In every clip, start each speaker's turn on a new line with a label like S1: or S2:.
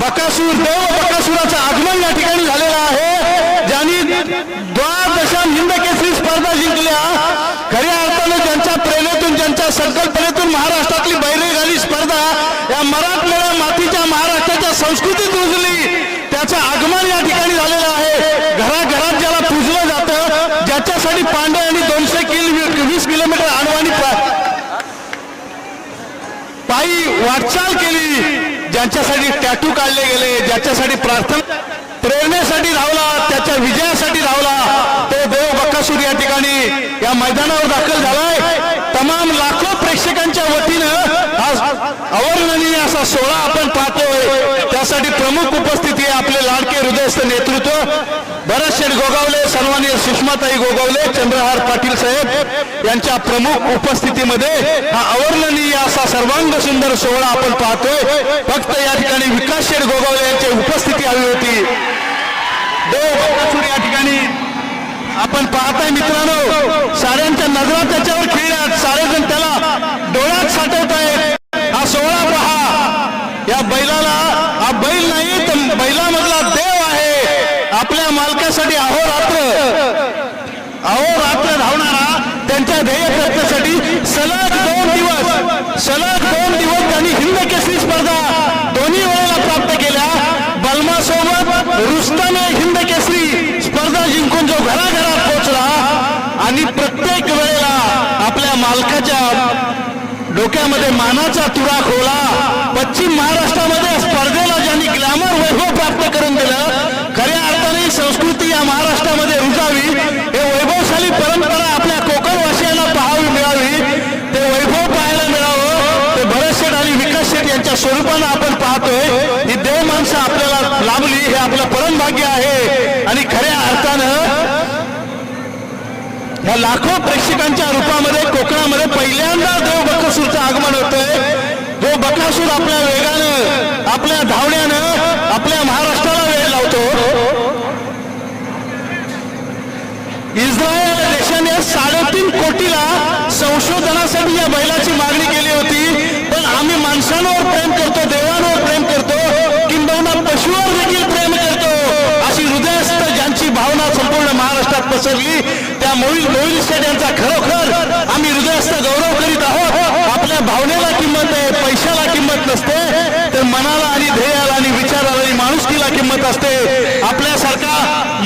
S1: बकासूर देव बकासुराचं आगमन या ठिकाणी झालेलं आहे. ज्यांनी द्वादशा हिंद केसरी स्पर्धा जिंकल्या खऱ्या अर्थानं ज्यांच्या प्रेरणेतून ज्यांच्या संकल्पनेतून महाराष्ट्रातली बैरेगाली स्पर्धा या मराठमोळ्या मातीच्या महाराष्ट्राच्या संस्कृतीत रुजली त्याचं आगमन या ठिकाणी झालेलं आहे. घराघरात ज्याला पुजलं जातं ज्याच्यासाठी पांडे आणि दोनशे किल वीस किलोमीटर आणवानी पायी वाटचाल केली. ज्यांच्यासाठी टॅटू काढले गेले ज्याच्यासाठी प्रार्थना प्रेरणेसाठी धावला त्याच्या विजयासाठी धावला तो देव बक्कासूर या ठिकाणी या मैदानावर दाखल झालाय. तमाम लाखो प्रेक्षकांच्या वतीनं आज अवर्णनीय असा सोहळा आपण पाहतोय. त्यासाठी प्रमुख उपस्थिती आहे आपले लाडके हृदयस्थ नेतृत्व भरत शेठ गोगावले सन्माननीय सुषमाताई गोगावले चंद्रहार पाटील साहेब यांच्या प्रमुख उपस्थितीमध्ये हा अवर्णनीय असा सर्वांग सुंदर सोहळा आपण पाहतोय. फक्त या ठिकाणी विकास शेठ गोगावले यांची उपस्थिती हवी होती. देव या ठिकाणी आपण पाहताय मित्रांनो साऱ्यांच्या नजरा त्याच्यावर खेळल्यात सारेजण त्याला डोळ्यात साठवत आहेत. हा सोहळा पहा. या बैलाला हा बैल नाही तर बैलामधला देव आहे. आपल्या मालकासाठी प्रत्येक वेळेला आपल्या मालकाच्या डोक्यामध्ये मानाचा तुरा खोला पश्चिम महाराष्ट्रामध्ये स्पर्धेला ज्यांनी ग्लॅमर वैभव प्राप्त करून दिलं खऱ्या अर्थाने ही संस्कृती या महाराष्ट्रामध्ये रुजावी हे वैभवशाली परंपरा आपल्या कोकणवासियांना पाहावी मिळावी ते वैभव पाहायला मिळावं ते भरत शेठ आणि विकास शेठ यांच्या स्वरूपानं आपण पाहतोय ही देव माणसं आपल्याला लाभली हे आपलं परमभाग्य आहे. आणि खऱ्या अर्थानं या लाखो प्रेक्षकांच्या रूपामध्ये कोकणामध्ये पहिल्यांदा देव बकासूरचं आगमन होतंय. जो बकासूर आपल्या वेगानं आपल्या धावण्यानं आपल्या महाराष्ट्राला वेळ लावतो. इस्रायल देशाने साडेतीन कोटीला संशोधनासाठी या बैलाची मागणी केली होती. पण आम्ही माणसांवर प्रेम करतो देवांवर प्रेम करतो किंबहुना पशुवर देखील प्रेम करतो. अशी हृदयस्थ ज्यांची भावना संपूर्ण महाराष्ट्रात पसरली त्या मोहिल मोहिल शेठ यांचा खरोखर आम्ही हृदयाचा गौरव करीत आहोत. आपल्या भावनेला किंमत आहे पैशाला किंमत नसते तर मनाला आणि ध्येयाला आणि विचाराला आणि माणुसकीला किंमत असते. आपल्यासारखा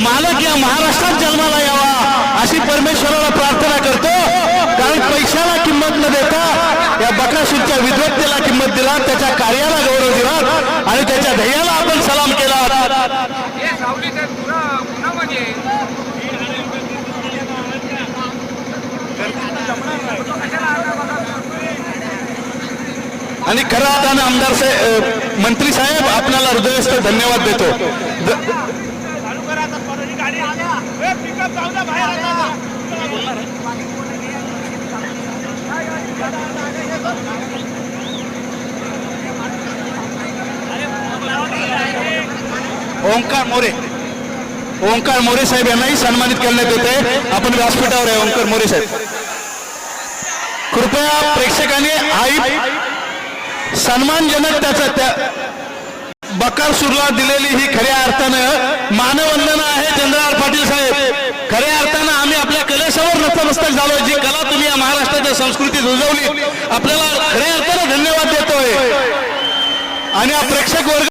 S1: मालक या महाराष्ट्रात जन्माला यावा अशी परमेश्वराला प्रार्थना करतो. कारण पैशाला किंमत न देता या बकासूरच्या विद्वत्तेला किंमत दिला त्याच्या कार्याला गौरव दिला आणि त्याच्या ध्येयाला आपण सलाम केला
S2: हे सावली तर पुरा पुण्यामध्ये आहे.
S1: आणि खरं आता आमदार साहेब मंत्री साहेब आपल्याला हृदयस्थ धन्यवाद देतो. ओंकार मोरे. ओंकार मोरे साहेब यांनाही सन्मानित करण्यात येते आपण व्यासपीठावर आहे ओंकार मोरे साहेब. कृपया प्रेक्षकांनी आई सन्मानजनक त्याचा त्या बकासूरला दिलेली ही खऱ्या अर्थानं मानवंदना आहे चंद्रहार पाटील साहेब. खऱ्या अर्थानं आम्ही आपल्या कलेसमोर नतमस्तक झालो. जी कला तुम्ही या महाराष्ट्राच्या संस्कृतीत रुजवली आपल्याला खऱ्या अर्थानं धन्यवाद देतोय. आणि हा प्रेक्षक वर्ग